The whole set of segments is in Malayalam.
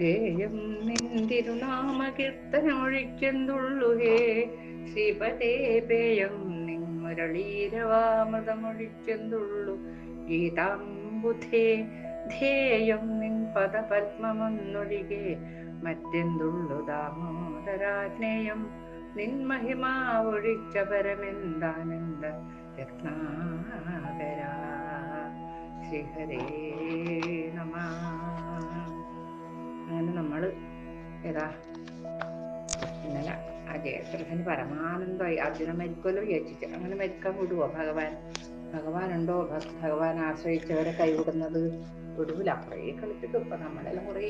ഗേയം നിന്തിരുനാമകീർത്തനമൊഴിക്കെന്തുള്ളു ഹേ ശ്രീപദേ പേയം നിൻമുരളീരവാമൃതമൊഴിക്കെന്തുള്ളു ഗീതാംബുധേ ധേയം നിൻ പദപത്മമൊന്നൊഴികെ മറ്റെന്തുള്ളു ദാമോദരാജ്ഞേയം? നിൻ മഹിമാവൊഴിച്ച പരമെന്താനന്ദ രത്നാകരാ? ശ്രീഹരേ നമ. അങ്ങനെ നമ്മൾ ഏതാ ഇന്നലെ ആ ജയദ്രഥന് പരമാനന്ദമായി അർജുന മരിക്കുമല്ലോ വിചാരിച്ചിട്ട്. അങ്ങനെ മരിക്കാൻ വിടുവോ? ഭഗവാൻ ഉണ്ടോ? ഭഗവാൻ ആശ്രയിച്ചവരെ കൈവിടുന്നത് വിടൂല. കുറേ കളിപ്പിക്കും ഇപ്പൊ നമ്മളെല്ലാം കുറേ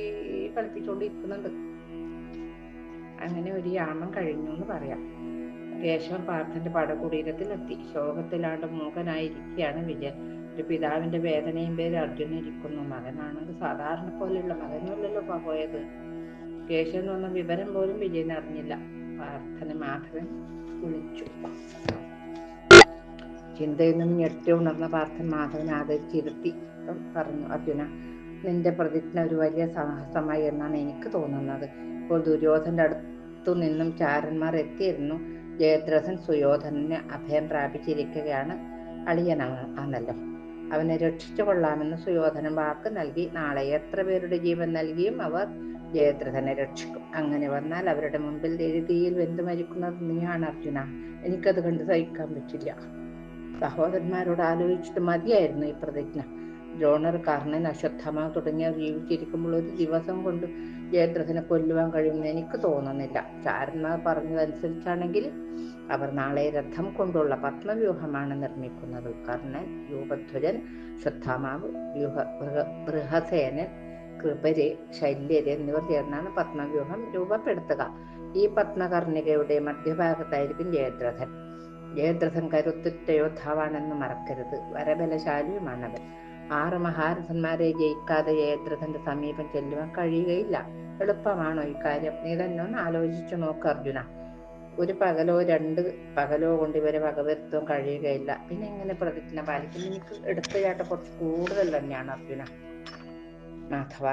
കളിപ്പിച്ചുകൊണ്ടിരിക്കുന്നുണ്ട് അങ്ങനെ ഒരു യാമം കഴിഞ്ഞു എന്ന് പറയാം. കേശവൻ പാർത്ഥന്റെ പടകുടീരത്തിലെത്തി. ശോകത്തിലാണ്ട് മൂകനായിരിക്കുകയാണ് വിജയൻ. ഒരു പിതാവിന്റെ വേദനയും പേര് അർജുനൻ ഇരിക്കുന്നു മകനാണെങ്കിൽ സാധാരണ പോലെയുള്ള മകനല്ലല്ലോ പോയത്. വന്ന വിവരം പോലും വിജയൻ അറിഞ്ഞില്ല. പ്രാർത്ഥന മാധവൻ വിളിച്ചു. ചിന്തയിൽ നിന്നും ഞെട്ടി ഉണർന്ന പാർത്ഥൻ മാധവൻ ആദരിച്ചിരുത്തി. പറഞ്ഞു അർജുന നിന്റെ പ്രതിജ്ഞ ഒരു വലിയ സാഹസമായി എന്നാണ് എനിക്ക് തോന്നുന്നത്. ഇപ്പോൾ ദുര്യോധന്റെ അടുത്തു നിന്നും ചാരന്മാർ എത്തിയിരുന്നു. ജയദ്രഥൻ സുയോധനന് അഭയം പ്രാപിച്ചിരിക്കുകയാണ്. അളിയനാണല്ലോ അവനെ രക്ഷിച്ചു കൊള്ളാമെന്ന് സുയോധനൻ വാക്ക് നൽകി. നാളെ എത്ര പേരുടെ ജീവൻ നൽകിയും അവർ ജയദ്രഥനെ രക്ഷിക്കും. അങ്ങനെ വന്നാൽ അവരുടെ മുമ്പിൽ എഴുതിയിൽ വെന്തു മരിക്കുന്നത് നീയാണ് അർജുന. എനിക്കത് കണ്ട് സഹിക്കാൻ പറ്റില്ല. സഹോദരന്മാരോട് ആലോചിച്ചിട്ട് മതിയായിരുന്നു ഈ പ്രതിജ്ഞ. ദ്രോണർ കർണൻ അശ്വത്ഥമ തുടങ്ങിയവർ ജീവിച്ചിരിക്കുമ്പോൾ ഒരു ദിവസം കൊണ്ട് ജയദ്രഥനെ കൊല്ലുവാൻ കഴിയുമെന്ന് എനിക്ക് തോന്നുന്നില്ല. ചാരന്മാർ പറഞ്ഞതനുസരിച്ചാണെങ്കിൽ അവർ നാളെ രഥം കൊണ്ടുള്ള പത്മവ്യൂഹമാണ് നിർമ്മിക്കുന്നത്. കർണൻ രൂപധ്വജൻ ശ്രദ്ധാമാവ് വ്യൂഹ ബൃഹ- ബൃഹസേനൻ കൃപര് ശല്യര് എന്നിവർ ചേർന്നാണ് പത്മവ്യൂഹം രൂപപ്പെടുത്തുക. ഈ പത്മകർണികയുടെ മധ്യഭാഗത്തായിരിക്കും ജയദ്രഥൻ ജയദ്രഥൻ കരുത്തുറ്റ യോദ്ധാവാണെന്ന് മറക്കരുത്. വരബലശാലിയുമാണവൻ. ആറ് മഹാരഥന്മാരെ ജയിക്കാതെ ജയദ്രഥന്റെ സമീപം ചെല്ലുവാൻ കഴിയുകയില്ല. എളുപ്പമാണോ ഇക്കാര്യം നീ തന്നെ ഒന്ന് ആലോചിച്ചു നോക്ക് അർജുന. ഒരു പകലോ രണ്ട് പകലോ കൊണ്ട് ഇവരെ വകവരുത്തുവാൻ കഴിയുകയില്ല. പിന്നെ ഇങ്ങനെ പ്രതിജ്ഞ പാലിക്കും? എനിക്ക് എടുത്തുചാട്ടം കുറച്ച് കൂടുതൽ തന്നെയാണ് അർജുന. മാധവ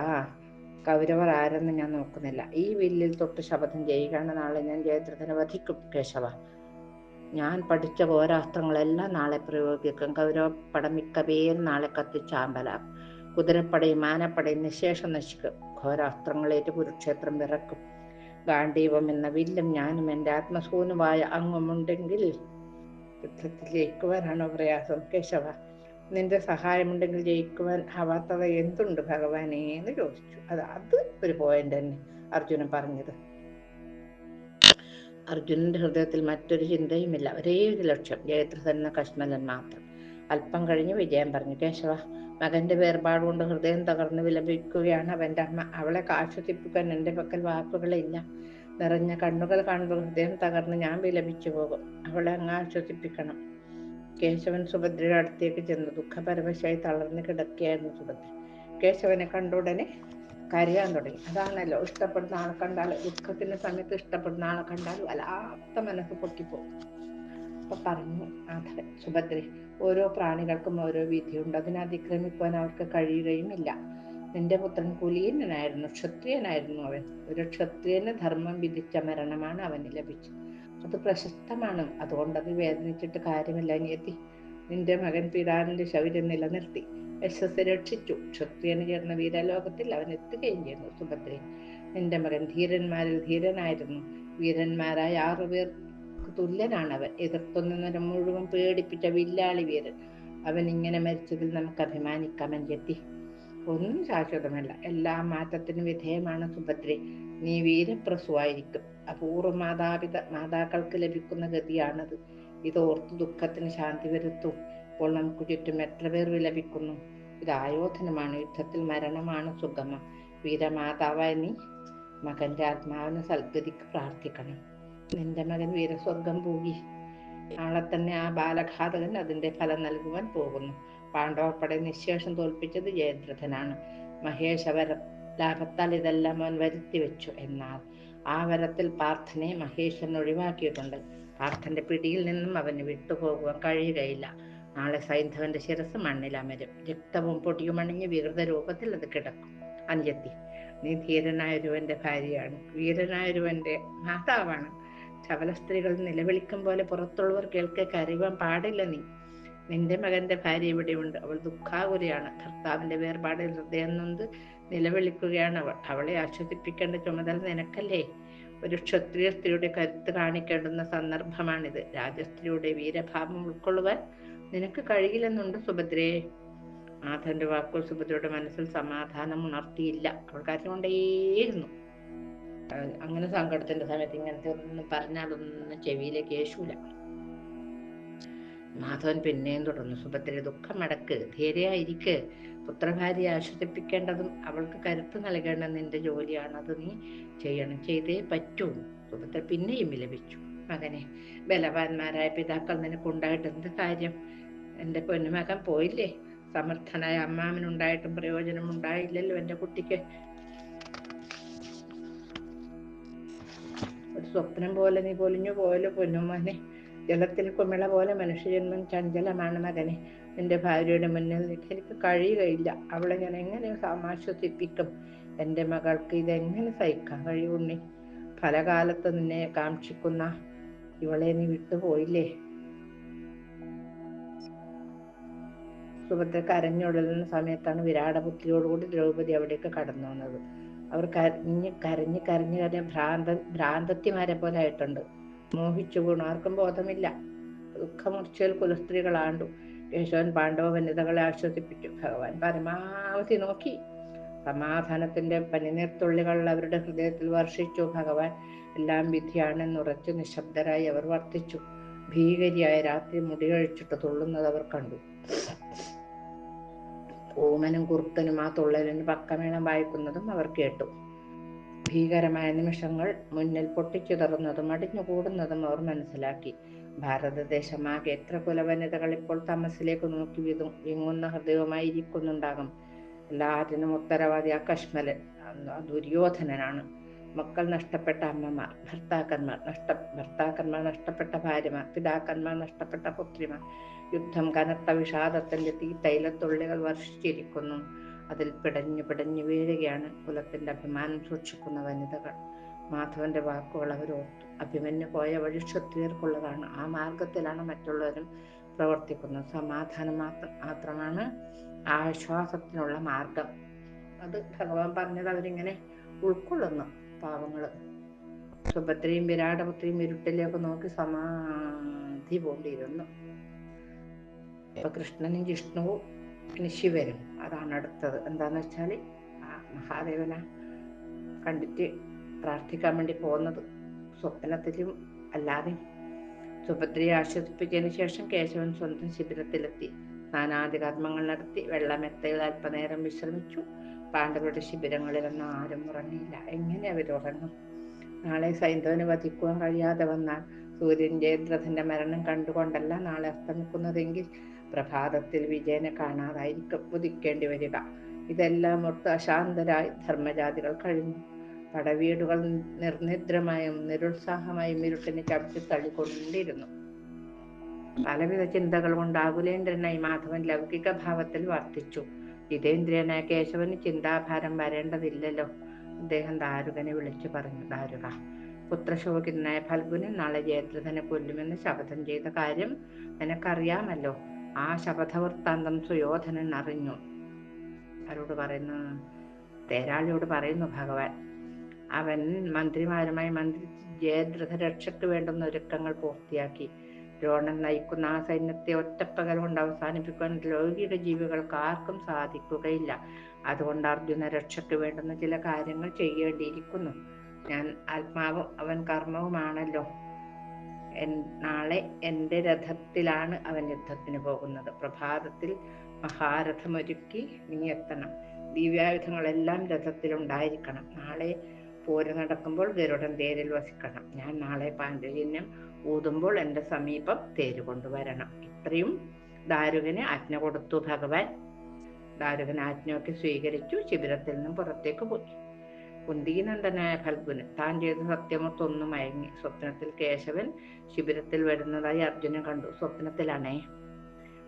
കൗരവർ ആരെന്ന് ഞാൻ നോക്കുന്നില്ല. ഈ വില്ലിൽ തൊട്ട് ശബ്ദം ചെയ്യുകയാണ്. നാളെ ഞാൻ ജയദ്രഥനെ വധിക്കും കേശവ. ഞാൻ പഠിച്ച പോരാസ്ത്രങ്ങളെല്ലാം നാളെ പ്രയോഗിക്കും. കൗരവപ്പട മിക്കവേയും നാളെ കത്തിച്ചാമ്പലാം. കുതിരപ്പടയും ആനപ്പടയും നിശേഷം നശിക്കും. ഘോരാസ്ത്രങ്ങളേറ്റ് കുരുക്ഷേത്രം വിറക്കും. ഗാന്ധീവം എന്ന വില്ലും ഞാനും എന്റെ ആത്മസൂനുമായ അങ്ങുമുണ്ടെങ്കിൽ യുദ്ധത്തിൽ ജയിക്കുവാനാണോ പ്രയാസം? കേശവ നിന്റെ സഹായമുണ്ടെങ്കിൽ ജയിക്കുവാൻ ആവാത്തത് എന്തുണ്ട് ഭഗവാനെ എന്ന് ചോദിച്ചു. അത് അത് ഒരു പോയിന്റ് തന്നെ അർജുനൻ പറഞ്ഞത്. അർജുനന്റെ ഹൃദയത്തിൽ മറ്റൊരു ചിന്തയുമില്ല. ഒരേ ഒരു ലക്ഷ്യം ജയദ്രഥൻ എന്ന മാത്രം. അല്പം കഴിഞ്ഞ് വിജയം പറഞ്ഞു. കേശവ മകന്റെ വേർപാട് കൊണ്ട് ഹൃദയം തകർന്ന് വിലപിക്കുകയാണ് അവന്റെ അമ്മ. അവളെ കാശ്വസിപ്പിക്കാൻ എന്റെ പക്കൽ വാക്കുകളില്ല. നിറഞ്ഞ കണ്ണുകൾ കാണുമ്പോൾ ഹൃദയം തകർന്ന് ഞാൻ വിലപിച്ചു പോകും. അവളെ അങ്ങ് ആശ്വസിപ്പിക്കണം. കേശവൻ സുഭദ്രയുടെ അടുത്തേക്ക് ചെന്നു ദുഃഖപരവശായി തളർന്നു കിടക്കുകയായിരുന്നു സുഭദ്ര കേശവനെ കണ്ട ഉടനെ കരയാൻ തുടങ്ങി. അതാണല്ലോ ഇഷ്ടപ്പെടുന്ന ആളെ കണ്ടാൽ ദുഃഖത്തിന്റെ സമയത്ത് ഇഷ്ടപ്പെടുന്ന ആളെ കണ്ടാൽ വല്ലാത്ത മനസ്സ് പൊട്ടിപ്പോകും അപ്പൊ പറഞ്ഞു അതെ സുഭദ്ര ഓരോ പ്രാണികൾക്കും ഓരോ വിധിയുണ്ട്. അതിനെ അതിക്രമിക്കുവാൻ അവർക്ക് കഴിയുകയുമില്ല. നിന്റെ പുത്രൻ കുലീനനായിരുന്നു ക്ഷത്രിയനായിരുന്നു അവൻ. ഒരു ക്ഷത്രിയന് ധർമ്മം വിധിച്ച മരണമാണ് അവന് ലഭിച്ചത്. അത് പ്രശസ്തമാണ്. അതുകൊണ്ട് അത് വേദനിച്ചിട്ട് കാര്യമില്ല. അനിയത്തി നിന്റെ മകൻ പിതാവിന്റെ ശൗര്യം നിലനിർത്തി. യശസ് രക്ഷിച്ചു ക്ഷത്രിയന് ചേർന്ന വീരലോകത്തിൽ അവൻ എത്തുകയും ചെയ്യുന്നു. സുഭദ്രൻ നിന്റെ മകൻ ധീരന്മാരിൽ ധീരനായിരുന്നു. വീരന്മാരായ ആറുപേർ തുല്യനാണ് അവൻ. എതിർത്തുനിന്നരം മുഴുവൻ പേടിപ്പിച്ച വില്ലാളി വീരൻ. അവൻ ഇങ്ങനെ മരിച്ചതിൽ നമുക്ക് അഭിമാനിക്കാം അഞ്ചെത്തി ഒന്നും ശാശ്വതമല്ല. എല്ലാ മാറ്റത്തിനും വിധേയമാണ് സുഭദ്രി നീ വീരപ്രസുവായിരിക്കും. അപൂർവ മാതാപിത മാതാക്കൾക്ക് ലഭിക്കുന്ന ഗതിയാണത്. ഇതോർത്ത് ദുഃഖത്തിന് ശാന്തി വരുത്തും. ഇപ്പോൾ നമുക്ക് ചുറ്റും എത്ര പേർ വിലപിക്കുന്നു? ഇത് ആയോധനമാണ് യുദ്ധത്തിൽ മരണമാണ് സുഗമം. വീരമാതാവായ നീ മകന്റെ ആത്മാവിന് സൽഗതിക്ക് പ്രാർത്ഥിക്കണം. നിന്റെ മകൻ വീരസ്വർഗം പോയി നാളെ തന്നെ ആ ബാലഘാതകൻ അതിന്റെ ഫലം നൽകുവാൻ പോകുന്നു. പാണ്ഡവപ്പടെ നിശേഷം തോൽപ്പിച്ചത് ജയദ്രഥനാണ്. മഹേശവര ലാഭത്താൽ ഇതെല്ലാം അവൻ വരുത്തി വെച്ചു. എന്നാൽ ആ വരത്തിൽ പാർത്ഥനെ മഹേശ്വരൻ ഒഴിവാക്കിയിട്ടുണ്ട്. പാർത്ഥന്റെ പിടിയിൽ നിന്നും അവന് വിട്ടുപോകുവാൻ കഴിയുകയില്ല. നാളെ സൈന്ധവന്റെ ശിരസ് മണ്ണിൽ അമരും. രക്തവും പൊടിയും അണിഞ്ഞ് വികൃത രൂപത്തിൽ അത് കിടക്കും. അഞ്ചെത്തി നീ ധീരനായൊരുവന്റെ ഭാര്യയാണ്. വീരനായൊരുവന്റെ മാതാവാണ്. ചവല സ്ത്രീകൾ നിലവിളിക്കും പോലെ പുറത്തുള്ളവർ കേൾക്കെ കരയുവാൻ പാടില്ല നീ. നിന്റെ മകന്റെ ഭാര്യ ഇവിടെയുണ്ട്. അവൾ ദുഃഖാകുലയാണ്. ഭർത്താവിന്റെ വേർപാടിൽ ഹൃദയം നൊന്ത് നിലവിളിക്കുകയാണ് അവൾ. അവളെ ആശ്വസിപ്പിക്കേണ്ട ചുമതല നിനക്കല്ലേ? ഒരു ക്ഷത്രിയ സ്ത്രീയുടെ കരുത്ത് കാണിക്കേണ്ടുന്ന സന്ദർഭമാണിത്. രാജസ്ത്രീയുടെ വീരഭാവം ഉൾക്കൊള്ളുവാൻ നിനക്ക് കഴിയില്ലെന്നുണ്ട് സുഭദ്രേ. നാഥന്റെ വാക്കുകൾ സുഭദ്രയുടെ മനസ്സിൽ സമാധാനം ഉണർത്തിയില്ല. അവൾ കരഞ്ഞുകൊണ്ടേയിരുന്നു. കൊണ്ടേയിരുന്നു അങ്ങനെ സങ്കടത്തിന്റെ സമയത്ത് ഇങ്ങനത്തെ ഒന്നും പറഞ്ഞാലൊന്നും ചെവിയിലേക്ക് യേശൂല മാധവൻ പിന്നെയും തുടർന്നു. സുഭദ്രയെ ദുഃഖമടക്ക് അടക്ക്. ധൈര്യമായിരിക്ക് പുത്രഭാര്യയെ ആശ്വസിപ്പിക്കേണ്ടതും അവൾക്ക് കരുത്ത് നൽകേണ്ടത് നിന്റെ ജോലിയാണ് അത് നീ ചെയ്യണം. ചെയ്തേ പറ്റൂ. സുഭദ്ര പിന്നെയും വിലപിച്ചു. മകനെ ബലവാന്മാരായ പിതാക്കൾ നിനക്കുണ്ടായിട്ട് എന്ത് കാര്യം? എന്റെ പൊന്നുമകൻ പോയില്ലേ? സമർത്ഥനായ അമ്മാമനുണ്ടായിട്ടും പ്രയോജനം ഉണ്ടായില്ലല്ലോ എന്റെ കുട്ടിക്ക്. ഒരു സ്വപ്നം പോലെ നീ പൊലിഞ്ഞു പോയല്ലോ പൊന്നുമോനെ. ജലത്തിൽ കുമിള പോലെ മനുഷ്യജന്മം ചഞ്ചലമാണ് മകനെ. നിന്റെ ഭാര്യയുടെ മുന്നിൽ എനിക്ക് കഴിയുകയില്ല. അവളെ ഞാൻ എങ്ങനെ സമാശ്വസിപ്പിക്കും എന്റെ മകൾക്ക് ഇതെങ്ങനെ സഹിക്കാൻ കഴിയുണ്ണി പല കാലത്ത് നിന്നെ കാക്ഷിക്കുന്ന ഇവളെ നീ വിട്ടുപോയില്ലേ? സുഭദ്ര കരഞ്ഞുടലുന്ന സമയത്താണ് വിരാടപുത്രിയോടുകൂടി ദ്രൗപദി അവിടേക്ക് കടന്നു വന്നത്. അവർ കരഞ്ഞ് കരഞ്ഞ് കരഞ്ഞ് കരഞ്ഞ് ഭ്രാന്ത ഭ്രാന്തത്തിമാരെ പോലെ ആയിട്ടുണ്ട്. മോഹിച്ചു വീണു. ആർക്കും ബോധമില്ല. ദുഃഖമൂർച്ചയിൽ കുലസ്ത്രീകളാണ്ടു. കേശവൻ പാണ്ഡവ വനിതകളെ ആശ്വസിപ്പിച്ചു. ഭഗവാൻ പരമാവധി നോക്കി. സമാധാനത്തിന്റെ പനിനീർത്തുള്ളികൾ അവരുടെ ഹൃദയത്തിൽ വർഷിച്ചു. ഭഗവാൻ എല്ലാം വിധിയാണെന്ന് ഉറച്ചു നിശബ്ദരായി അവർ വർത്തിച്ചു. ഭീകരിയായ രാത്രി മുടികഴിച്ചിട്ട് തുള്ളുന്നത് അവർ കണ്ടു. ഓമനും കുറുക്കനും ആ തുള്ളലിന് പക്കമേളം വായിക്കുന്നതും അവർ കേട്ടു. ഭീകരമായ നിമിഷങ്ങൾ മുന്നിൽ പൊട്ടിച്ചുതറുന്നതും അടിഞ്ഞുകൂടുന്നതും അവർ മനസ്സിലാക്കി. ഭാരതദേശമാകെ എത്ര കുലവനിതകൾ ഇപ്പോൾ തമസിലേക്ക് നോക്കി വിതു വിങ്ങുന്ന ഹൃദയവുമായിരിക്കുന്നുണ്ടാകും എല്ലാറ്റിനും ഉത്തരവാദി ആ കശ്മലൻ ദുര്യോധനനാണ്. മക്കൾ നഷ്ടപ്പെട്ട അമ്മമാർ ഭർത്താക്കന്മാർ നഷ്ട ഭർത്താക്കന്മാർ നഷ്ടപ്പെട്ട ഭാര്യമാർ പിതാക്കന്മാർ നഷ്ടപ്പെട്ട പുത്രിമാർ. യുദ്ധം കനത്ത വിഷാദത്തിന്റെ തീ തൈലത്തുള്ളികൾ വർഷിച്ചിരിക്കുന്നു. അതിൽ പിടഞ്ഞു പിടഞ്ഞു വീഴുകയാണ് കുലത്തിന്റെ അഭിമാനം സൂക്ഷിക്കുന്ന വനിതകൾ. മാധവന്റെ വാക്കുകൾ അവരോർത്തു അഭിമന്യു പോയ വഴി ക്ഷത്രിയർക്കുള്ളതാണ്. ആ മാർഗത്തിലാണ് മറ്റുള്ളവരും പ്രവർത്തിക്കുന്നത്. സമാധാനം മാത്രം മാത്രമാണ് ആശ്വാസത്തിനുള്ള മാർഗം അത് ഭഗവാൻ പറഞ്ഞത് അവരിങ്ങനെ ഉൾക്കൊള്ളുന്നു. പാവങ്ങൾ. സുഭദ്രയും വിരാടപുത്രിയും ഇരുട്ടിലേക്ക് നോക്കി സമാധി പോണ്ടിയിരുന്നു. ഇപ്പൊ കൃഷ്ണനും ജിഷ്ണുവും പിന്നെ ശിവനും. അതാണ് അടുത്തത്. എന്താന്ന് വെച്ചാൽ ആ മഹാദേവനെ കണ്ടിട്ട് പ്രാർത്ഥിക്കാൻ വേണ്ടി പോകുന്നത്. സ്വപ്നത്തിലും അല്ലാതെ. സുഭദ്രയെ ആശ്വസിപ്പിച്ചതിന് ശേഷം കേശവൻ സ്വന്തം ശിബിരത്തിലെത്തി. സ്നാനാദി കർമ്മങ്ങൾ നടത്തി വെള്ളമെത്തയിൽ അല്പനേരം വിശ്രമിച്ചു. പാണ്ഡവരുടെ ശിബിരങ്ങളിലൊന്നും ആരും ഉറങ്ങിയില്ല. എങ്ങനെ അവരുറങ്ങും നാളെ സൈന്ധവന് വധിക്കുവാൻ കഴിയാതെ വന്നാൽ സൂര്യൻ ജയദ്രഥന്റെ മരണം കണ്ടുകൊണ്ടല്ല നാളെ അസ്തമിക്കുന്നതെങ്കിൽ പ്രഭാതത്തിൽ വിജയനെ കാണാതായിരിക്കും. ഉദിക്കേണ്ടി വരിക. ഇതെല്ലാം ഒട്ട് അശാന്തരായി ധർമ്മജാതികൾ കഴിഞ്ഞു. പടവീടുകൾ നിർനിദ്രമായും നിരുത്സാഹമായും ഇരുട്ടിനെ ചവിട്ടി തള്ളിക്കൊണ്ടിരുന്നു. പലവിധ ചിന്തകൾ കൊണ്ട് ആകുലേന്ദ്രനായി മാധവൻ ലൗകിക ഭാവത്തിൽ വർത്തിച്ചു. ജിതേന്ദ്രിയനായ കേശവന് ചിന്താഭാരം വരേണ്ടതില്ലല്ലോ. അദ്ദേഹം ദാരുകനെ വിളിച്ചു പറഞ്ഞു ദാരുക പുത്രശോകിതനായ ഫൽഗുനൻ നാളെ ജയദ്രഥനെ കൊല്ലുമെന്ന് ശപഥം ചെയ്ത കാര്യം നിനക്കറിയാമല്ലോ. ആ ശപഥവൃത്താന്തം സുയോധനൻ അറിഞ്ഞു. ആരോട് പറയുന്നു? തേരാളിയോട് പറയുന്നു ഭഗവാൻ. അവൻ മന്ത്രിമാരുമായി മന്ത്രി ജയദ്രഥ രക്ഷയ്ക്ക് വേണ്ടുന്ന ഒരുക്കങ്ങൾ പൂർത്തിയാക്കി. ദ്രോണൻ നയിക്കുന്ന ആ സൈന്യത്തെ ഒറ്റപ്പകൽ കൊണ്ട് അവസാനിപ്പിക്കാൻ ലൗകിക ജീവികൾക്ക് ആർക്കും സാധിക്കുകയില്ല. അതുകൊണ്ട് അർജുന രക്ഷയ്ക്ക് വേണ്ടുന്ന ചില കാര്യങ്ങൾ ചെയ്യേണ്ടിയിരിക്കുന്നു. ഞാൻ ആത്മാവും അവൻ കർമ്മവുമാണല്ലോ. നാളെ എന്റെ രഥത്തിലാണ് അവൻ യുദ്ധത്തിന് പോകുന്നത്. പ്രഭാതത്തിൽ മഹാരഥമൊരുക്കി നീ എത്തണം. ദിവ്യായുധങ്ങളെല്ലാം രഥത്തിലുണ്ടായിരിക്കണം. നാളെ പോര് നടക്കുമ്പോൾ ഗരുഡൻ തേരിൽ വസിക്കണം. ഞാൻ നാളെ പാഞ്ചജന്യം ഊതുമ്പോൾ എന്റെ സമീപം തേര് കൊണ്ടുവരണം. ഇത്രയും ദാരുകന് ആജ്ഞ കൊടുത്തു ഭഗവാൻ. ദാരുകൻ ആജ്ഞയൊക്കെ സ്വീകരിച്ചു ശിബിരത്തിൽ നിന്നും പുറത്തേക്ക് പോയി. കുന്തിനന്ദനായ ഫൽഗുന് താൻ ചെയ്ത സത്യമൊത്തൊന്നു മയങ്ങി. സ്വപ്നത്തിൽ കേശവൻ ശിബിരത്തിൽ വരുന്നതായി അർജുനൻ കണ്ടു. സ്വപ്നത്തിലാണേ.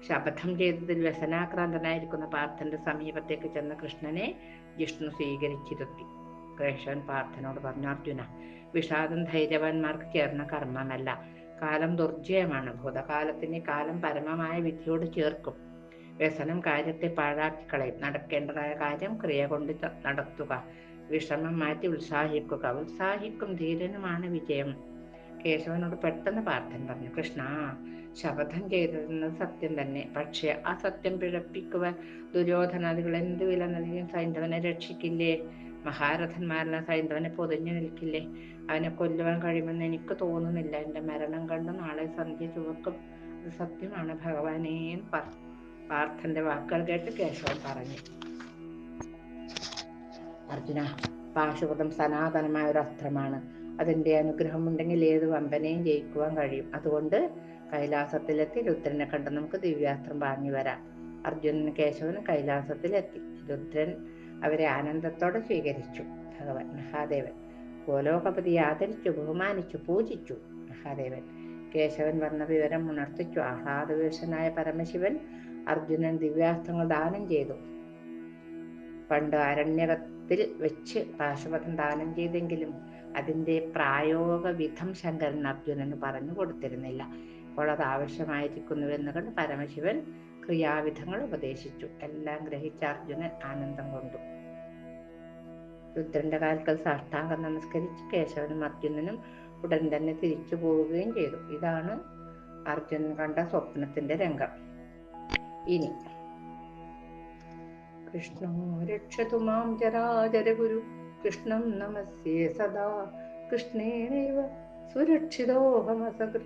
ശപഥം ചെയ്തതിൽ വ്യസനാക്രാന്തനായിരിക്കുന്ന പാർത്ഥന്റെ സമീപത്തേക്ക് ചെന്ന കൃഷ്ണനെ ജിഷ്ണു സ്വീകരിച്ചിരുത്തി. കേശവൻ പാർത്ഥനോട് പറഞ്ഞു അർജുന വിഷാദം ധൈര്യവാന്മാർക്ക് ചേർന്ന കർമ്മമല്ല. കാലം ദുർജയമാണ്. ഭൂതകാലത്തിന് കാലം പരമമായ വിധിയോട് ചേർക്കും. വ്യസനം കാര്യത്തെ പാഴാക്കി കളയും നടക്കേണ്ടതായ കാര്യം ക്രിയ കൊണ്ട് നടത്തുക. വിഷമം മാറ്റി ഉത്സാഹിക്കുക. ഉത്സാഹിക്കും ധീരനുമാണ് വിജയം. കേശവനോട് പെട്ടെന്ന് പാർത്ഥൻ പറഞ്ഞു കൃഷ്ണ ശപഥം ചെയ്തിരുന്നത് സത്യം തന്നെ. പക്ഷേ ആ സത്യം പിഴപ്പിക്കുവാൻ ദുര്യോധനാദികൾ എന്ത് വില നൽകിയും സൈന്ധവനെ രക്ഷിക്കില്ലേ? മഹാരഥന്മാരെല്ലാം സൈന്ധവനെ പൊതിഞ്ഞു നിൽക്കില്ലേ? അവനെ കൊല്ലുവാൻ കഴിയുമെന്ന് എനിക്ക് തോന്നുന്നില്ല. എന്റെ മരണം കണ്ട് നാളെ സന്ധ്യ ചുവക്കും അത് സത്യമാണ്. ഭഗവാനേ പാർത്ഥന്റെ വാക്കുകൾ കേട്ട് കേശവൻ പറഞ്ഞു. അർജുന പാശുപതം സനാതനമായ ഒരു അസ്ത്രമാണ്. അതിന്റെ അനുഗ്രഹം ഉണ്ടെങ്കിൽ ഏത് വമ്പനെയും ജയിക്കുവാൻ കഴിയും. അതുകൊണ്ട് കൈലാസത്തിലെത്തി രുദ്രനെ കണ്ട് നമുക്ക് ദിവ്യാസ്ത്രം വാങ്ങി വരാം. അർജുനൻ കേശവൻ കൈലാസത്തിലെത്തി. രുദ്രൻ അവരെ ആനന്ദത്തോടെ സ്വീകരിച്ചു. ഭഗവാൻ മഹാദേവൻ ഗോലോകപതി ആദരിച്ചു ബഹുമാനിച്ചു പൂജിച്ചു. മഹാദേവൻ കേശവൻ വന്ന വിവരം ഉണർത്തിച്ചു. ആഹ്ലാദവിവശനായ പരമശിവൻ അർജുനൻ ദിവ്യാസ്ത്രങ്ങൾ ദാനം ചെയ്തു. പണ്ട് അരണ്യകത്തിൽ വെച്ച് പാശുപതം ദാനം ചെയ്തെങ്കിലും അതിന്റെ പ്രായോഗ വിധം ശങ്കരൻ അർജുനന് പറഞ്ഞു കൊടുത്തിരുന്നില്ല. അപ്പോൾ അത് ആവശ്യമായിരിക്കുന്നുവെന്ന് കണ്ട് പരമശിവൻ ക്രിയാവിധങ്ങൾ ഉപദേശിച്ചു. എല്ലാം ഗ്രഹിച്ച അർജുനൻ ആനന്ദം കൊണ്ടു. രുദ്രന്റെ കാൽക്കൽ സാഷ്ടാംഗം നമസ്കരിച്ച് കേശവനും അർജുനനും ഉടൻ തന്നെ തിരിച്ചു പോവുകയും ചെയ്തു. ഇതാണ് അർജുനൻ കണ്ട സ്വപ്നത്തിന്റെ രംഗം. ഇനി കൃഷ്ണോ രക്ഷതു മാം ജരാജര ഗുരു. കൃഷ്ണം നമസ്യേ സദാ. കൃഷ്ണേനൈവ സുരക്ഷിതോഹമസകൃ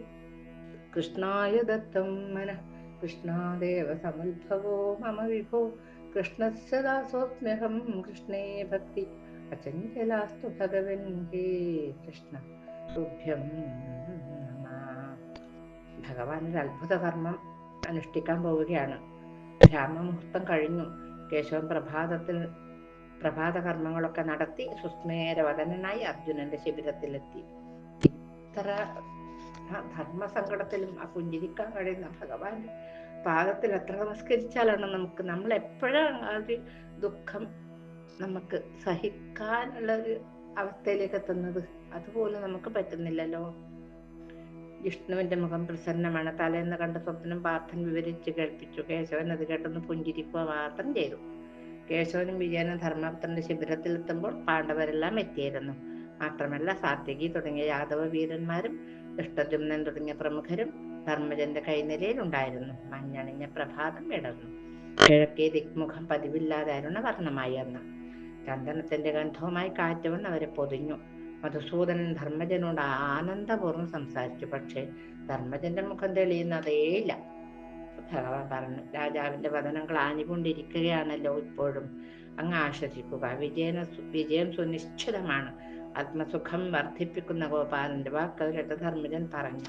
കൃഷ്ണായ ദത്തം മന കൃഷ്ണാദേവ സമുദ്ഭവോ മമ വിഭോ. കൃഷ്ണസ്യ ദാസോസ്മ്യഹം കൃഷ്ണേ ഭക്തി. അചഞ്ചലാസ്തു ഭഗവൻ ഹേ കൃഷ്ണ. തുഭ്യം. ഭഗവാൻ ഒരു അത്ഭുത കർമ്മം അനുഷ്ഠിക്കാൻ പോവുകയാണ്. രാമമുഹൂർത്തം കഴിഞ്ഞു. കേശവൻ പ്രഭാതത്തിൽ പ്രഭാത കർമ്മങ്ങളൊക്കെ നടത്തി സുസ്മേരവദനായി അർജുനന്റെ ശിബിരത്തിലെത്തി. ഇത്ര ധർമ്മസങ്കടത്തിലും ആ പുഞ്ചിരിക്കാൻ കഴിയുന്ന ഭഗവാൻ പാദത്തിൽ എത്ര നമസ്കരിച്ചാലാണ് നമുക്ക് നമ്മൾ എപ്പോഴാണ് ആ ഒരു ദുഃഖം നമുക്ക് സഹിക്കാനുള്ള ഒരു അവസ്ഥയിലേക്ക് എത്തുന്നത്? അതുപോലെ നമുക്ക് പറ്റുന്നില്ലല്ലോ. വിഷ്ണുവിന്റെ മുഖം പ്രസന്നമാണ്. തലേന്ന് കണ്ട സ്വപ്നം പാർത്ഥൻ വിവരിച്ച് കേൾപ്പിച്ചു. കേശവൻ അത് കേട്ടൊന്ന് പുഞ്ചിരിക്കുക മാത്രം ചെയ്തു. കേശവനും വിജയനും ധർമ്മപുത്രന്റെ ശിബിരത്തിലെത്തുമ്പോൾ പാണ്ഡവരെല്ലാം എത്തിയിരുന്നു. മാത്രമല്ല സാത്യകി തുടങ്ങിയ യാദവ വീരന്മാരും ദുഷ്ടജുമ്നൻ തുടങ്ങിയ പ്രമുഖരും ധർമ്മജന്റെ കൈനിലയിൽ ഉണ്ടായിരുന്നു മഞ്ഞണിഞ്ഞ പ്രഭാതം വിടർന്നു കിഴക്കേ ദിക്മുഖം പതിവില്ലാതെ അരുണവർണമായി അന്ന്. ചന്ദനത്തിന്റെ ഗന്ധവുമായി കാറ്റവൻ അവരെ പൊതിഞ്ഞു. മധുസൂദനൻ ധർമ്മജനോട് ആനന്ദപൂർവം സംസാരിച്ചു. പക്ഷേ ധർമ്മജന്റെ മുഖം തെളിയുന്നതേയില്ല ഭഗവാൻ പറഞ്ഞു രാജാവിന്റെ വദനങ്ങൾ ആഞ്ഞുകൊണ്ടിരിക്കുകയാണല്ലോ ഇപ്പോഴും. അങ്ങ് ആശ്വസിക്കുക. വിജയന വിജയം സുനിശ്ചിതമാണ്. ആത്മസുഖം വർദ്ധിപ്പിക്കുന്ന ഗോപാലന്റെ വാക്കുകൾ കേട്ട് ധർമ്മജൻ പറഞ്ഞു.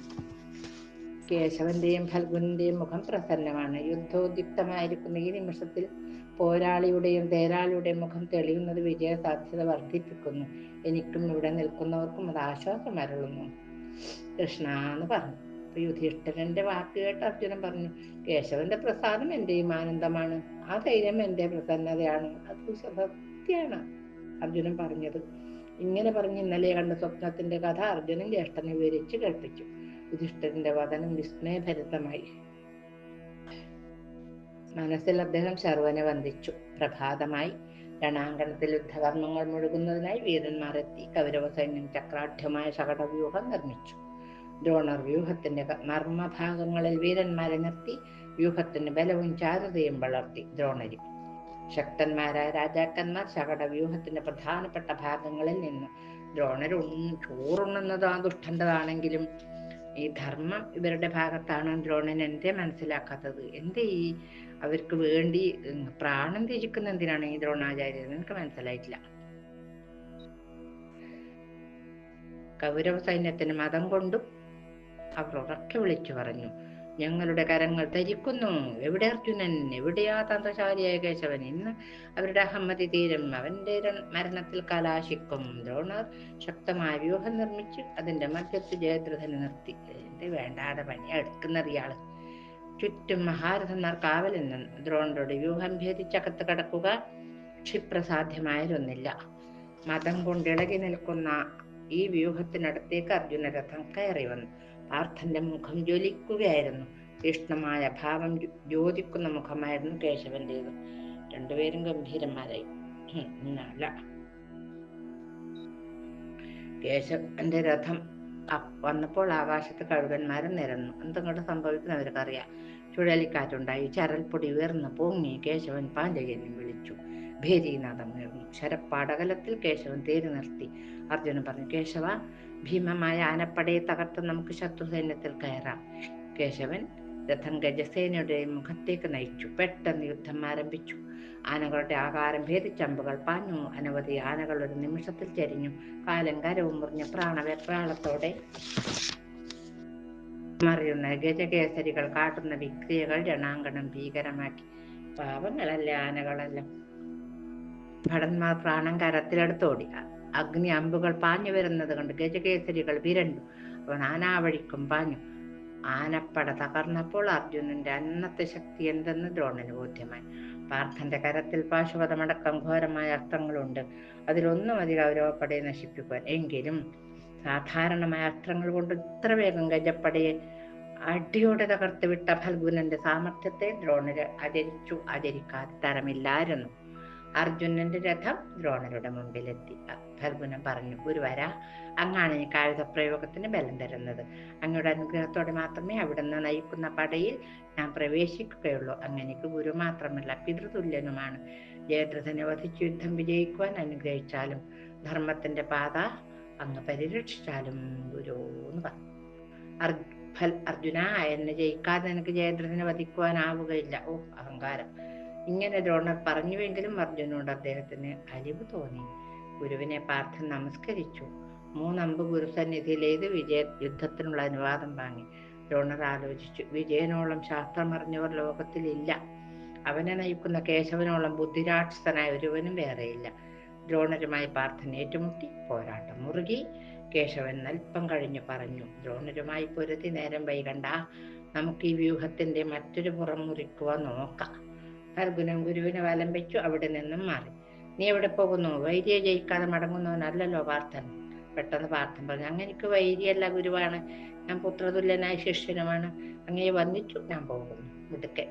കേശവന്റെയും ഫൽഗുനിന്റെയും മുഖം പ്രസന്നമാണ്. യുദ്ധോദ്യുക്തമായിരിക്കുന്ന ഈ നിമിഷത്തിൽ പോരാളിയുടെയും തേരാളിയുടെയും മുഖം തെളിയുന്നത് വിജയ സാധ്യത വർദ്ധിപ്പിക്കുന്നു. എനിക്കും ഇവിടെ നിൽക്കുന്നവർക്കും അത് ആശ്വാസം അരളുന്നു. കൃഷ്ണ എന്ന് പറഞ്ഞു. അപ്പൊ യുധിഷ്ഠിരന്റെ വാക്ക് കേട്ട് അർജുനൻ പറഞ്ഞു കേശവന്റെ പ്രസാദം എന്റെയും ആനന്ദമാണ്. ആ ധൈര്യം എന്റെ പ്രസന്നതയാണ്. അത് സത്യമാണ് അർജുനൻ പറഞ്ഞത് ഇങ്ങനെ പറഞ്ഞ് ഇന്നലെ കണ്ട സ്വപ്നത്തിന്റെ കഥ അർജുനൻ ജ്യേഷ്ഠനെ വിവരിച്ച് കേൾപ്പിച്ചു. യുധിഷ്ഠിരന്റെ വദനം വിസ്മയഭരിതമായി. മനസ്സിൽ അദ്ദേഹം ശർവനെ വന്ദിച്ചു. പ്രഭാതമായി രണാങ്കണത്തിൽ യുദ്ധകർമ്മങ്ങൾ മുഴുകുന്നതിനായി വീരന്മാരെത്തി കൗരവ സൈന്യം ചക്രാഢ്യമായ ശകടവ്യൂഹം നിർമ്മിച്ചു. ദ്രോണർ വ്യൂഹത്തിന്റെ മർമ്മഭാഗങ്ങളിൽ വീരന്മാരെ നിർത്തി. വ്യൂഹത്തിന് ബലവും ചാരുതയും വളർത്തി ദ്രോണരി ശക്തന്മാരായ രാജാക്കന്മാർ ശകട വ്യൂഹത്തിന്റെ പ്രധാനപ്പെട്ട ഭാഗങ്ങളിൽ നിന്ന്. ദ്രോണർ ചോറുണ്ണുന്നത് ആ ദുഷ്ടന്റെതാണെങ്കിലും ഈ ധർമ്മം ഇവരുടെ ഭാഗത്താണ് ദ്രോണൻ എന്തേ മനസ്സിലാക്കാത്തത്? എന്തേ ഈ അവർക്ക് വേണ്ടി പ്രാണം ത്യജിക്കുന്ന എന്തിനാണ് ഈ ദ്രോണാചാര്യൻ എനിക്ക് മനസ്സിലായിട്ടില്ല. കൗരവ സൈന്യത്തിന് മതം കൊണ്ടും അവർ ഉറക്കെ വിളിച്ചു പറഞ്ഞു. ഞങ്ങളുടെ കരങ്ങൾ ധരിക്കുന്നു. എവിടെ അർജുനൻ? എവിടെയാ തന്ത്രശാലിയായ കേശവൻ? ഇന്ന് അവരുടെ അഹമ്മതി തീരം അവന്റെ മരണത്തിൽ കലാശിക്കും. ദ്രോണർ ശക്തമായ വ്യൂഹം നിർമ്മിച്ച് അതിന്റെ മധ്യത്ത് ജയദ്രഥനെ നിർത്തി. എന്റെ വേണ്ടാതെ പണി എടുക്കുന്നറിയാൾ ചുറ്റും മഹാരഥന്മാർ കാവൽ നിന്ന് ദ്രോണരുടെ വ്യൂഹം ഭേദിച്ചകത്ത് കടക്കുക ക്ഷിപ്രസാധ്യമായിരുന്നില്ല മതം കൊണ്ടിളകി നിൽക്കുന്ന ഈ വ്യൂഹത്തിനടുത്തേക്ക് അർജുന രഥം കയറി വന്നു. പാർത്ഥന്റെ മുഖം ജ്വലിക്കുകയായിരുന്നു. തീഷ്ണമായ ഭാവം ജ്യോ- ജ്യോതിക്കുന്ന മുഖമായിരുന്നു കേശവന്റേത്. രണ്ടുപേരും ഗംഭീരന്മാരായി. അല്ല കേശവന്റെ രഥം വന്നപ്പോൾ ആകാശത്ത് കഴുകന്മാരും നിരന്നു. എന്തെങ്കിലും സംഭവിക്കുന്ന അവർക്കറിയാം. ചുഴലിക്കാറ്റുണ്ടായി ചരൽപ്പൊടി ഉയർന്നു പൊങ്ങി കേശവൻ പാഞ്ചജന്യം വിളിച്ചു. ഭേരീനാഥം ഉയർന്നു. ശരപ്പാടകലത്തിൽ കേശവൻ തേര് നിർത്തി. അർജുനൻ പറഞ്ഞു കേശവ ഭീമമായ ആനപ്പടയെ തകർത്ത് നമുക്ക് ശത്രുസൈന്യത്തിൽ കയറാം. കേശവൻ രഥം ഗജസേനയുടെ മുഖത്തേക്ക് നയിച്ചു. പെട്ടെന്ന് യുദ്ധം ആരംഭിച്ചു. ആനകളുടെ ആകാരം ഭേദിച്ചമ്പുകൾ പാഞ്ഞു. അനവധി ആനകൾ ഒരു നിമിഷത്തിൽ ചരിഞ്ഞു. കാലം കരവും മുറിഞ്ഞ പ്രാണവെപ്രാളത്തോടെ മറിയുന്ന ഗജകേസരികൾ കാട്ടുന്ന വിക്രിയകൾ രണാങ്കണം ഭീകരമാക്കി. പാവങ്ങളല്ലേ ആനകളെല്ലാം? ഭടന്മാർ പ്രാണം കരത്തിലെടുത്തോടി അഗ്നി അമ്പുകൾ പാഞ്ഞു വരുന്നത് കണ്ട്. ഗജകേസരികൾ വിരണ്ടു. അവൻ ആനാവഴിക്കും പാഞ്ഞു. ആനപ്പട തകർന്നപ്പോൾ അർജുനന്റെ അന്നത്തെ ശക്തി എന്തെന്ന് ദ്രോണന് ബോധ്യമായി. പാർത്ഥന്റെ കരത്തിൽ പാശുപതമടക്കം ഘോരമായ അർത്ഥങ്ങളുണ്ട്. അതിലൊന്നും അധികം ഗൗരവപ്പടയെ നശിപ്പിക്കുവാൻ. എങ്കിലും സാധാരണമായ അസ്ത്രങ്ങൾ കൊണ്ട് ഇത്ര വേഗം ഗജപ്പടയെ അടിയോടെ തകർത്ത് വിട്ട ഫൽഗുനന്റെ സാമർഥ്യത്തെ ദ്രോണര് ആചരിച്ചു ആചരിക്കാതെ തരമില്ലായിരുന്നു. അർജുനന്റെ രഥം ദ്രോണരുടെ മുമ്പിലെത്തി. ഫൽഗുനൻ പറഞ്ഞു ഗുരുവര അങ്ങാണ് എനിക്ക് ആയുധ പ്രയോഗത്തിന് ബലം തരുന്നത്. അങ്ങയുടെ അനുഗ്രഹത്തോടെ മാത്രമേ അവിടുന്ന് നയിക്കുന്ന പടയിൽ ഞാൻ പ്രവേശിക്കുകയുള്ളൂ. അങ്ങനെക്ക് ഗുരു മാത്രമല്ല പിതൃതുല്യനുമാണ്. ജയദ്രഥനെ വധിച്ച് യുദ്ധം വിജയിക്കുവാൻ അനുഗ്രഹിച്ചാലും ധർമ്മത്തിന്റെ പാത അങ്ങ് പരിരക്ഷിച്ചാലും ഗുരു എന്ന് പറഞ്ഞു. അർജുന എന്നെ ജയിക്കാതെ നിനക്ക് ജയദ്രഥനെ വധിക്കുവാനാവുകയില്ല. ഓ അഹങ്കാരം. ഇങ്ങനെ ദ്രോണർ പറഞ്ഞുവെങ്കിലും അർജുനോട് അദ്ദേഹത്തിന് അലിവ് തോന്നി. ഗുരുവിനെ പാർത്ഥൻ നമസ്കരിച്ചു. മൂന്നമ്പ് ഗുരുസന്നിധിയിലേത് വിജയ യുദ്ധത്തിനുള്ള അനുവാദം വാങ്ങി. ദ്രോണർ ആലോചിച്ചു വിജയനോളം ശാസ്ത്രം അറിഞ്ഞവർ ലോകത്തിൽ ഇല്ല അവനെ നയിക്കുന്ന കേശവനോളം ബുദ്ധിരാക്ഷസനായ ഒരുവനും വേറെയില്ല. ദ്രോണരുമായി പാർത്ഥൻ ഏറ്റുമുട്ടി. പോരാട്ടം മുറുകി. കേശവൻ അല്പം കഴിഞ്ഞു പറഞ്ഞു ദ്രോണരുമായി പൊരുതി നേരം വൈകണ്ട. നമുക്ക് ഈ വ്യൂഹത്തിന്റെ മറ്റൊരു പുറം മുറിക്കുവാൻ നോക്കാം. അർഗുനം ഗുരുവിനെ വലം വെച്ചു അവിടെ നിന്നും മാറി. നീ എവിടെ പോകുന്നു? വൈദ്യ ജയിക്കാതെ മടങ്ങുന്നവനല്ലല്ലോ പാർത്ഥൻ. പെട്ടെന്ന് പാർത്ഥൻ പറഞ്ഞു അങ്ങനെ എനിക്ക് വൈര്യല്ല ഗുരുവാണ്. ഞാൻ പുത്രതുല്യനായ ശിഷ്യനുമാണ്. അങ്ങനെ വന്നിച്ചു ഞാൻ പോകുന്നു. മിടുക്കെ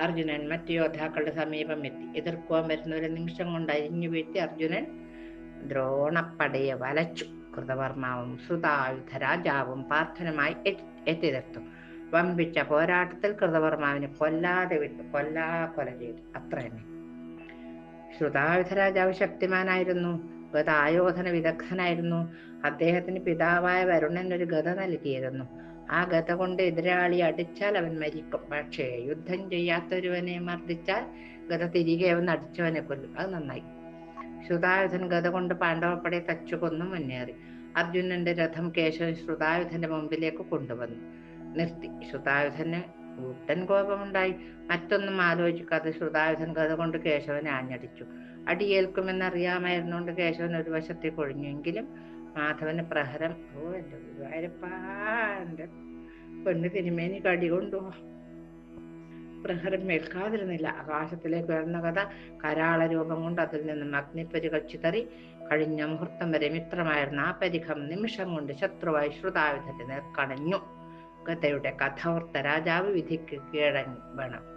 അർജുനൻ മറ്റു യോദ്ധാക്കളുടെ സമീപം എത്തി. എതിർക്കുവാൻ വരുന്ന ഒരു നിമിഷം കൊണ്ട് അരിഞ്ഞു വീഴ്ത്തി അർജുനൻ ദ്രോണപ്പടയെ വലച്ചു. കൃതവർമാവും ശ്രുതായുധ രാജാവും പാർത്ഥനുമായി എത്തി- എത്തിനിർത്തു. വമ്പിച്ച പോരാട്ടത്തിൽ കൃതവർമാവിനെ കൊല്ലാതെ വിട്ടു. കൊല്ലാ കൊല ചെയ്തു. അത്ര തന്നെ ശ്രുതാവിധ രാജാവ് ശക്തിമാനായിരുന്നു. ഗതായോധന വിദഗ്ധനായിരുന്നു. അദ്ദേഹത്തിന് പിതാവായ വരുണൻ ഒരു ഗത നൽകിയിരുന്നു. ആ ഗത കൊണ്ട് എതിരാളി അടിച്ചാൽ അവൻ മരിക്കും. പക്ഷേ യുദ്ധം ചെയ്യാത്തൊരുവനെ മർദ്ദിച്ചാൽ ഗത തിരികെ അവൻ അടിച്ചവനെ കൊല്ലും. അത് നന്നായി. ശ്രുതായുധൻ ഗത കൊണ്ട് പാണ്ഡവപ്പടയെ തച്ചു കൊന്നു മുന്നേറി. അർജുനന്റെ രഥം കേശവൻ ശ്രുതായുധന്റെ മുമ്പിലേക്ക് കൊണ്ടുവന്നു. നിർത്തി. ശ്രുതായുധന് കൂട്ടൻ കോപമുണ്ടായി. മറ്റൊന്നും ആലോചിക്കാതെ ശ്രുതായുധൻ കഥ കൊണ്ട് കേശവനെ ആഞ്ഞടിച്ചു. അടിയേൽക്കുമെന്നറിയാമായിരുന്നുകൊണ്ട് കേശവൻ ഒരു വശത്തേക്ക് ഒഴിഞ്ഞെങ്കിലും മാധവന് പ്രഹരം ഓ എന്റെ ഗുരുവായൂരപ്പാ എന്റെ പെണ്ണ് തിരുമേനി കടി പ്രഹരം ഏൽക്കാതിരുന്നില്ല. ആകാശത്തിലേക്ക് ഉയർന്ന കഥ കരാള രൂപം കൊണ്ട് അതിൽ നിന്നും അഗ്നിപ്പരികൾ ചിതറി കഴിഞ്ഞ മുഹൂർത്തം വരെ മിത്രമായിരുന്ന ആ പരിഖം നിമിഷം കൊണ്ട് ശത്രുവായി ശ്രുതായുധന്റെ നേർക്കണഞ്ഞു ഗതയുടെ കഥവർത്ത രാജാവ് വിധിക്ക് കീഴടങ്ങണം.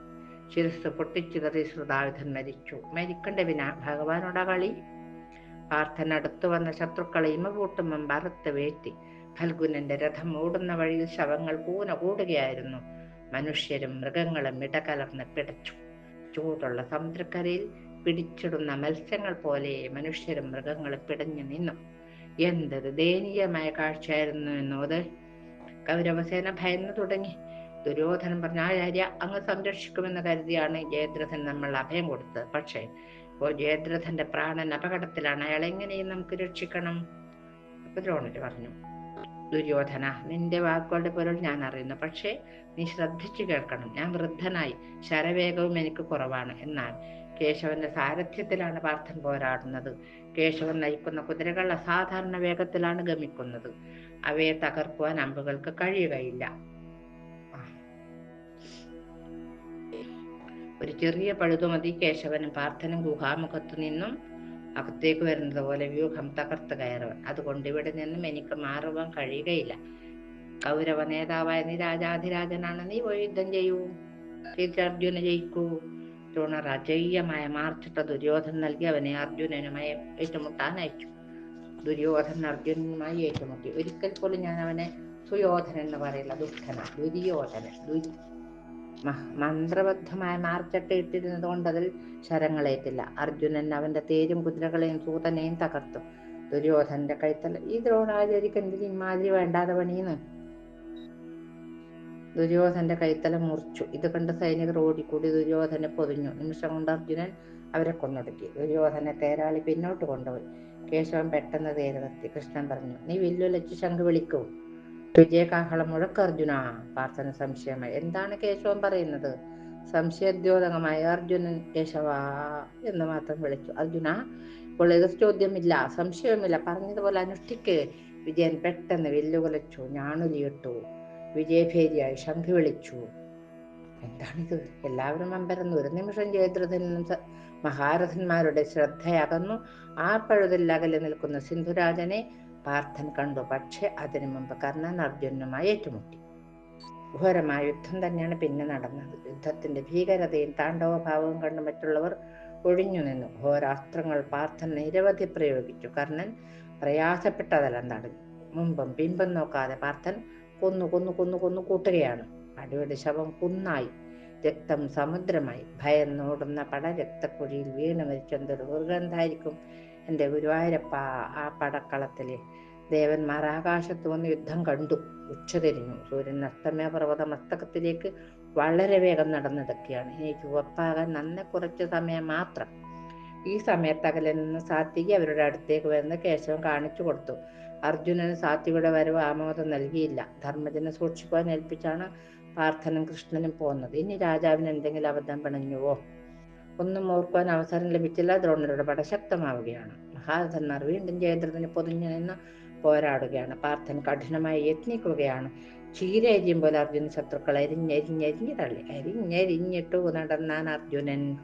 ശിരസ് പൊട്ടിച്ചിതറി ശ്രുതായുധൻ മരിച്ചു. മരിക്കണ്ട വിന ഭഗവാനുടെ കളി. പാർത്ഥൻ അടുത്തു വന്ന ശത്രുക്കളെ ഇമകൂട്ടും പറത്ത് വേറ്റി ഫൽഗുനന്റെ രഥം ഓടുന്ന വഴിയിൽ ശവങ്ങൾ കൂന കൂടുകയായിരുന്നു. മനുഷ്യരും മൃഗങ്ങളും ഇടകലർന്ന് പിടച്ചു. ചൂടുള്ള സമുദ്രക്കരയിൽ പിടിച്ചിടുന്ന മത്സ്യങ്ങൾ പോലെ മനുഷ്യരും മൃഗങ്ങളും പിടഞ്ഞു നിന്നു. എന്തൊരു ദയനീയമായ കാഴ്ചയായിരുന്നു എന്നോത്. കൗരവസേന ഭയന്നു തുടങ്ങി. ദുര്യോധനൻ പറഞ്ഞ ആചാര്യ അങ്ങ് സംരക്ഷിക്കുമെന്ന് കരുതിയാണ് ജയദ്രഥൻ നമ്മൾ അഭയം കൊടുത്തത്. പക്ഷേ ഇപ്പോൾ ജയദ്രഥന്റെ പ്രാണൻ അപകടത്തിലാണ്. അയാൾ എങ്ങനെയും നമുക്ക് രക്ഷിക്കണം അപ്പൊ ദ്രോണർ പറഞ്ഞു. ദുര്യോധന നിന്റെ വാക്കുകളുടെ പൊരുൾ ഞാൻ അറിയുന്നു. പക്ഷേ നീ ശ്രദ്ധിച്ചു കേൾക്കണം. ഞാൻ വൃദ്ധനായി. ശരവേഗവും എനിക്ക് കുറവാണ്. എന്നാൽ കേശവന്റെ സാരഥ്യത്തിലാണ് പാർത്ഥൻ പോരാടുന്നത്. കേശവൻ നയിക്കുന്ന കുതിരകൾ അസാധാരണ വേഗത്തിലാണ് ഗമിക്കുന്നത്. അവയെ തകർക്കുവാൻ അമ്പുകൾക്ക് കഴിയുകയില്ല. ഒരു ചെറിയ പഴുതുമതി കേശവനും പാർത്ഥനും ഗുഹാമുഖത്തു നിന്നും അകത്തേക്ക് വരുന്നത് പോലെ വ്യൂഹം തകർത്ത് കയറവൻ. അതുകൊണ്ട് ഇവിടെ നിന്നും എനിക്ക് മാറുവാൻ കഴിയുകയില്ല. കൗരവ നേതാവായ നീ രാജാധിരാജനാണ്. നീ പോയി യുദ്ധം ചെയ്യൂ. അർജുന ജയിക്കൂ. ദ്രോണർ അജയ്യമായ മാർച്ചിട്ട ദുര്യോധൻ നൽകി അവനെ അർജുനനുമായി ഏറ്റുമുട്ടാൻ അയച്ചു. ദുര്യോധൻ അർജുനനുമായി ഏറ്റുമുട്ടി. ഒരിക്കൽ പോലും ഞാൻ അവനെ സുയോധനൻ എന്ന് പറയില്ല ദുഷ്ടന ദുര്യോധനൻ ദുരി മന്ത്രബദ്ധമായ മാർച്ചട്ട ഇട്ടിരുന്നത് കൊണ്ട് അതിൽ ശരങ്ങളേറ്റില്ല. അർജുനൻ അവന്റെ തേരും കുതിരകളെയും സൂതനെയും തകർത്തു. ദുര്യോധന്റെ കൈത്തല ഈ ദ്രോണാചാര്യക്ക് എന്തിന് ഇമാതിരി വേണ്ടാതെ പണിയെന്ന്? ദുര്യോധന്റെ കൈത്തല മുറിച്ചു. ഇത് കണ്ട സൈനികർ ഓടിക്കൂടി. ദുര്യോധനെ പൊതിഞ്ഞു. നിമിഷം കൊണ്ട് അർജുനൻ അവരെ കൊന്നൊടുക്കി. ദുര്യോധനെ തേരാളി പിന്നോട്ട് കൊണ്ടുപോയി. കേശവൻ പെട്ടെന്ന് തേര് നിർത്തി കൃഷ്ണൻ പറഞ്ഞു നീ വില്ലുലച്ച് ശംഖ് വിളിക്കൂ. വിജയകാഹളം മുഴക്ക അർജുന. പാർത്ഥന സംശയമായി എന്താണ് കേശവൻ പറയുന്നത്? സംശയദ്യോതകമായ അർജുനൻ കേശവ എന്ന് മാത്രം വിളിച്ചു. അർജുന ഇപ്പോൾ എതിർ ചോദ്യമില്ല സംശയവുമില്ല. പറഞ്ഞതുപോലെ അനുഷ്ഠിക്ക്. വിജയൻ പെട്ടെന്ന് വെല്ലുകുലച്ചു. ഞാണുലിയിട്ടു വിജയഭേരിയായി ശംഖ് വിളിച്ചു. എന്താണിത്? എല്ലാവരും അമ്പരന്ന് ഒരു നിമിഷം ജയദ്രഥനും സ- മഹാരഥന്മാരുടെ ശ്രദ്ധയകന്നു. ആ പഴുതിൽ അകലെ നിൽക്കുന്ന സിന്ധുരാജനെ പാർത്ഥൻ കണ്ടു. പക്ഷെ അതിനു മുമ്പ് കർണൻ അർജുനുമായി ഏറ്റുമുട്ടി. ഘോരമായ യുദ്ധം തന്നെയാണ് പിന്നെ നടന്നത്. യുദ്ധത്തിന്റെ ഭീകരതയും താണ്ഡവഭാവവും കണ്ട് മറ്റുള്ളവർ ഒഴിഞ്ഞു നിന്നു. ഘോരാസ്ത്രങ്ങൾ പാർത്ഥൻ നിരവധി പ്രയോഗിച്ചു. കർണൻ പ്രയാസപ്പെട്ടതെല്ലാം തടഞ്ഞു. മുമ്പും പിമ്പം നോക്കാതെ പാർത്ഥൻ കൊന്നു കൊന്നു കൊന്നു കൊന്നു കൂട്ടുകയാണ്. അടിയുടെ ശവം കുന്നായി രക്തം സമുദ്രമായി. ഭയം നോടുന്ന പട രക്തക്കുഴിയിൽ വീണ് മരിച്ചെന്തൊരു ദുർഗന്ധായിരിക്കും എന്റെ ഗുരുവായൂരപ്പ ആ പടക്കളത്തിലെ. ദേവന്മാർ ആകാശത്ത് വന്ന് യുദ്ധം കണ്ടു. ഉച്ചതിരിഞ്ഞു. സൂര്യൻ അസ്തമയ പർവത മസ്തകത്തിലേക്ക് വളരെ വേഗം നടന്നിടക്കുകയാണ് ഇനി ചുവപ്പാകാൻ നന്നെ കുറച്ച് സമയം മാത്രം. ഈ സമയത്ത് അകലെ നിന്ന് സാത്വികി അവരുടെ അടുത്തേക്ക് വരുന്ന കേശവൻ കാണിച്ചു കൊടുത്തു. അർജുനന് സാത്വികയുടെ വരവ് ആമോദം നൽകിയില്ല. ധർമ്മജനെ സൂക്ഷിക്കുവാൻ ഏൽപ്പിച്ചാണ് പാർത്ഥനും കൃഷ്ണനും പോകുന്നത്. ഇനി രാജാവിന് എന്തെങ്കിലും അബദ്ധം പിണഞ്ഞുവോ? ഒന്നും ഓർക്കുവാൻ അവസരം ലഭിച്ചില്ല. ദ്രോണരുടെ പട ശക്തമാവുകയാണ്. മഹാരഥന്മാർ വീണ്ടും ജയദ്രഥന് പൊതിഞ്ഞു നിന്ന് പോരാടുകയാണ്. പാർത്ഥൻ കഠിനമായി യത്നിക്കുകയാണ്. ചീര എരിയും പോലെ അർജുന ശത്രുക്കൾ എരിഞ്ഞെരിഞ്ഞെരിഞ്ഞ് തള്ളി. എരിഞ്ഞെരിഞ്ഞിട്ടു നടന്നാൻ അർജുനൻ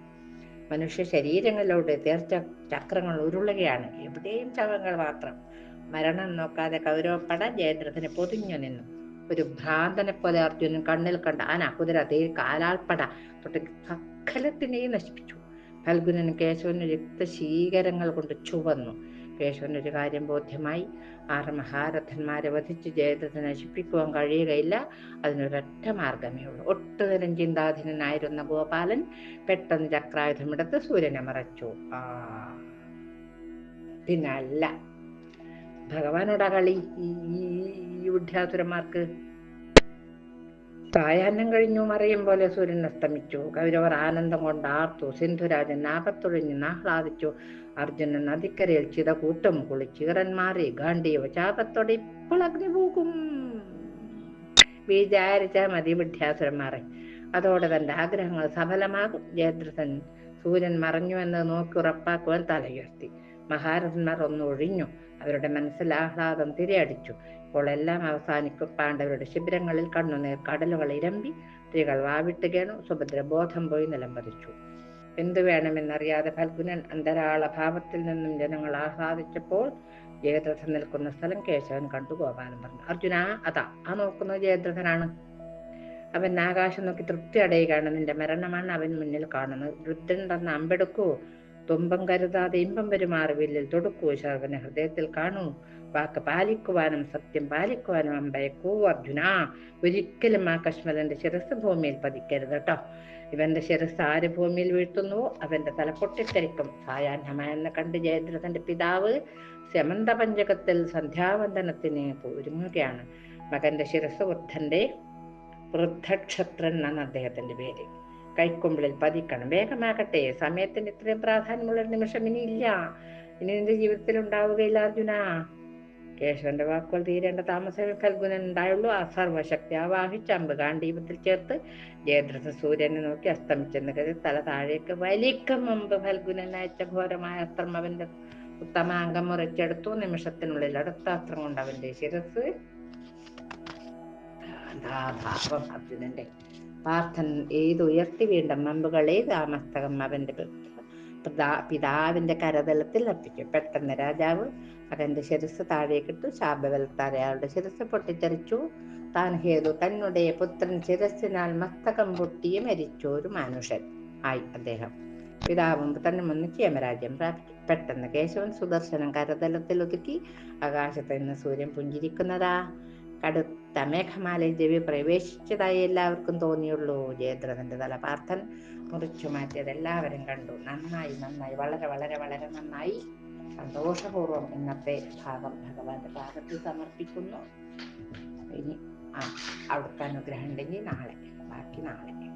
മനുഷ്യ ശരീരങ്ങളിലൂടെ തീർച്ച ചക്രങ്ങൾ ഉരുളുകയാണ്. എവിടെയും ശവങ്ങൾ മാത്രം. മരണം നോക്കാതെ കൗരവപ്പട ജയദ്രഥനെ പൊതിഞ്ഞു നിന്നു. ഒരു ഭ്രാന്തനെ പോലെ അർജുനൻ കണ്ണിൽ കണ്ട ആന കുതിര തേ കാലാൾപ്പട തൊട്ട് സകലത്തിനെയും നശിപ്പിച്ചു. ഫൽഗുനൻ കേശവന് രക്തശീകരങ്ങൾ കൊണ്ട് ചുവന്നു. കേശവന് ഒരു കാര്യം ബോധ്യമായി. ആറ് മഹാരഥന്മാരെ വധിച്ച് ജയദ്രഥൻ നശിപ്പിക്കുവാൻ കഴിയുകയില്ല. അതിനൊരൊറ്റ മാർഗമേ ഉള്ളൂ. ഒട്ടുതരം ചിന്താധീനനായിരുന്ന ഗോപാലൻ പെട്ടെന്ന് ചക്രായുധമെടുത്ത് സൂര്യനെ മറച്ചു. ആ. പിന്നല്ല. ഭഗവാനോടാ കളി ഈ വിദ്യാസുരന്മാർക്ക്? സായാഹ്നം കഴിഞ്ഞു മറിയും പോലെ സൂര്യൻ അസ്തമിച്ചു. കൗരവർ ആനന്ദം കൊണ്ട് ആർത്തു സിന്ധുരാജൻ നാഗത്തൊഴിഞ്ഞ് ആഹ്ലാദിച്ചു അർജുനൻ നദിക്കരയിൽ ചിത കൂട്ടം കുളിച്ചിറന്മാറി ഗാന്ഡിയവ ചാപത്തോടെ ഇപ്പോൾ അഗ്നി പോകും വിചാരിച്ച മതി വിദ്യാസുരന്മാരെ. അതോടെ തന്റെ ആഗ്രഹങ്ങൾ സഫലമാകും. ജയദ്രഥൻ സൂര്യൻ മറഞ്ഞു എന്ന് നോക്കി ഉറപ്പാക്കുവാൻ തലയുയർത്തി. മഹാരഥന്മാർ ഒന്ന് ഒഴിഞ്ഞു. അവരുടെ മനസ്സിൽ ആഹ്ലാദം തിരയടിച്ചു. ഇപ്പോൾ എല്ലാം അവസാനിക്കും പാണ്ഡവരുടെ ശിബിരങ്ങളിൽ കണ്ണുനീർ കടലുകൾ ഇരമ്പി സ്ത്രീകൾ വാവിട്ടുകയാണ് സുഭദ്ര ബോധം പോയി നിലംപതിച്ചു. എന്തു വേണമെന്നറിയാതെ ഫൽഗുനൻ അന്തരാള ഭാവത്തിൽ നിന്നും ജനങ്ങൾ ആഹ്ലാദിച്ചപ്പോൾ ജയദ്രഥൻ നിൽക്കുന്ന സ്ഥലം കേശവൻ കണ്ടു ഗോപാലൻ പറഞ്ഞു. അർജുന അതാ ആ നോക്കുന്നത് ജയദ്രഥനാണ്. അവൻ ആകാശം നോക്കി തൃപ്തി അടയുകയാണ്. നിന്റെ മരണമാണ് അവൻ മുന്നിൽ കാണുന്നത്. വൃദ്ധൻ തന്ന അമ്പെടുക്കൂ. തുമ്പം കരുതാതെ ഇമ്പം പെരുമാറുവില്ലിൽ തൊടുക്കൂ ശർവന ഹൃദയത്തിൽ കാണൂ. വാക്ക് പാലിക്കുവാനും സത്യം പാലിക്കുവാനും അമ്പയക്കൂ അർജുന. ഒരിക്കലും ആ കശ്മലന്റെ ശിരസ് ഭൂമിയിൽ പതിക്കരുത് കേട്ടോ. ഇവന്റെ ശിരസ് ആര് ഭൂമിയിൽ വീഴ്ത്തുന്നുവോ അവന്റെ തല പൊട്ടിത്തെറിക്കും. സായാഹ്നമായെന്ന് കണ്ട് ജയദ്രഥന്റെ പിതാവ് സമന്ത പഞ്ചകത്തിൽ സന്ധ്യാവന്ദനത്തിന് ഒരുങ്ങുകയാണ് മകന്റെ ശിരസ് വൃദ്ധന്റെ വൃദ്ധക്ഷത്രൻ എന്നാണ് അദ്ദേഹത്തിന്റെ പേര്. കൈക്കുമ്പിളിൽ പതിക്കണം. വേഗമാകട്ടെ. സമയത്തിന് ഇത്രയും പ്രാധാന്യമുള്ള ഒരു നിമിഷം ഇനി ഇല്ല. ഇനി നിന്റെ ജീവിതത്തിൽ ഉണ്ടാവുകയില്ല അർജുന. കേശവന്റെ വാക്കുകൾ തീരേണ്ട താമസമേ ഫൽഗുനൻ ഉണ്ടായുള്ളൂ. ആ സർവശക്തി ആവാഹിച്ച് അമ്പ് ഗാന്ധീപത്തിൽ ചേർത്ത് ജയദ്രഥ സൂര്യനെ നോക്കി അസ്തമിച്ചെന്ന് കരുതി തല താഴേക്ക് വലിക്കും മുമ്പ് ഫൽഗുനൻ അയച്ച ഘോരമായ അസ്ത്രം അവന്റെ ഉത്തമാംഗം മുറിച്ചെടുത്തു. നിമിഷത്തിനുള്ളിൽ അടുത്ത അസ്ത്രം കൊണ്ട് അവന്റെ ശിരസ്. അർജുനന്റെ പാർത്ഥൻ ഏത് ഉയർത്തി വീണ്ട മമ്പുകളെ ഏത് ആ മസ്തകം അവന്റെ പിതാ പിതാവിന്റെ കരതലത്തിൽ അർപ്പിച്ചു പെട്ടെന്ന് രാജാവ് അവന്റെ ശിരസ് താഴേക്കിട്ടു ശാപബലത്താൽ അയാളുടെ ശിരസ് പൊട്ടിത്തെറിച്ചു. താൻ ഹേതു തന്നുടെ പുത്രൻ ശിരസിനാൽ മസ്തകം പൊട്ടിയ മരിച്ചു ഒരു മനുഷ്യൻ ആയി അദ്ദേഹം. പിതാവും പുത്രനും ഒന്നിച്ച് യമരാജ്യം പ്രാപിച്ചു. പെട്ടെന്ന് കേശവൻ സുദർശനം കരതലത്തിൽ ഒതുക്കി ആകാശത്ത് നിന്ന് സൂര്യൻ പുഞ്ചിരിക്കുന്നതാ. കടുത്ത മേഘമാലയിൽ ദേവി പ്രവേശിച്ചതായി എല്ലാവർക്കും തോന്നിയുള്ളൂ. ജയദ്രഥന്റെ തല പാർത്ഥൻ മുറിച്ചു മാറ്റിയത് എല്ലാവരും കണ്ടു. നന്നായി നന്നായി. വളരെ വളരെ വളരെ നന്നായി. സന്തോഷപൂർവം ഇന്നത്തെ ഭാഗം ഭഗവാന്റെ ഭാഗത്ത് സമർപ്പിക്കുന്നു. ഇനി ആ അവിടുത്തെ അനുഗ്രഹം ഉണ്ടെങ്കിൽ നാളെ ബാക്കി നാളെ.